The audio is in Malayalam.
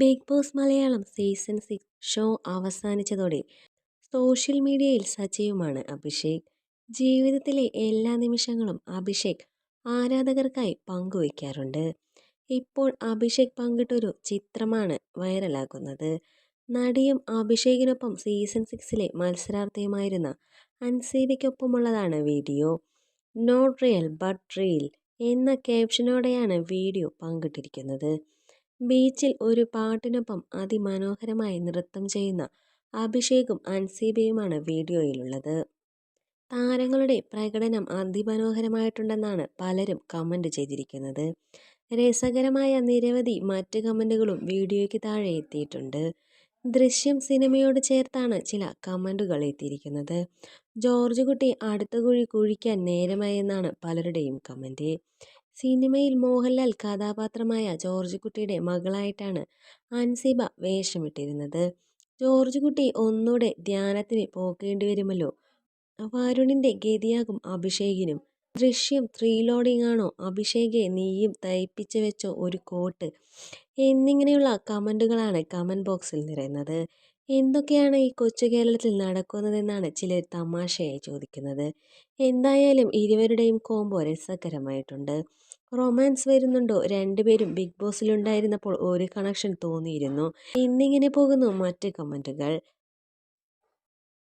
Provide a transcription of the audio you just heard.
Big Boss Malayalam season six show അവസാനിച്ചതോടെ social മീഡിയയിൽ സജീവമാണ് അഭിഷേക്. ജീവിതത്തിലെ എല്ലാ നിമിഷങ്ങളും അഭിഷേക് ആരാധകർക്കായി പങ്കുവയ്ക്കാറുണ്ട്. ഇപ്പോൾ അഭിഷേക് പങ്കിട്ടൊരു ചിത്രമാണ് വൈറലാകുന്നത്. നടിയും അഭിഷേകിനൊപ്പം സീസൺ സിക്സിലെ മത്സരാർത്ഥിയുമായിരുന്ന അൻസീബയ്ക്കൊപ്പമുള്ളതാണ് video. Not real but real എന്ന ക്യാപ്ഷനോടെയാണ് വീഡിയോ പങ്കിട്ടിരിക്കുന്നത്. ബീച്ചിൽ ഒരു പാട്ടിനൊപ്പം അതിമനോഹരമായി നൃത്തം ചെയ്യുന്ന അഭിഷേകും അൻസീബയുമാണ് വീഡിയോയിലുള്ളത്. താരങ്ങളുടെ പ്രകടനം അതിമനോഹരമായിട്ടുണ്ടെന്നാണ് പലരും കമന്റ് ചെയ്തിരിക്കുന്നത്. രസകരമായ നിരവധി മറ്റ് കമന്റുകളും വീഡിയോയ്ക്ക് താഴെ എത്തിയിട്ടുണ്ട്. ദൃശ്യം സിനിമയോട് ചേർത്താണ് ചില കമന്റുകൾ എത്തിയിരിക്കുന്നത്. ജോർജ് കുട്ടി അടുത്ത കുഴി കുഴിക്കാൻ നേരമായി എന്നാണ് പലരുടെയും കമന്റ് സിനിമയിൽ മോഹൻലാൽ കഥാപാത്രമായ ജോർജ് കുട്ടിയുടെ മകളായിട്ടാണ് അൻസിബ വേഷമിട്ടിരുന്നത്. ജോർജ് കുട്ടി ഒന്നുകൂടെ ധ്യാനത്തിന് പോകേണ്ടി വരുമല്ലോ വരുണിന്റെ ഗതിയാകും അഭിഷേകിനും. ദൃശ്യം ത്രീ ലോഡിംഗ് ആണോ അഭിഷേകെ നീയും തയ്പ്പിച്ച് വെച്ചോ ഒരു കോട്ട്. എന്നിങ്ങനെയുള്ള കമന്റുകളാണ് കമന്റ് ബോക്സിൽ നിറയുന്നത്. എന്തൊക്കെയാണ് ഈ കൊച്ചു കേരളത്തിൽ നടക്കുന്നതെന്നാണ് ചിലർ തമാശയായി ചോദിക്കുന്നത്. എന്തായാലും ഇരുവരുടെയും കോംബോ രസകരമായിട്ടുണ്ട്. റൊമാൻസ് വരുന്നുണ്ടോ? രണ്ടുപേരും ബിഗ് ബോസിലുണ്ടായിരുന്നപ്പോൾ ഒരു കണക്ഷൻ തോന്നിയിരുന്നു. എന്നിങ്ങനെ പോകുന്നു മറ്റ് കമന്റുകൾ.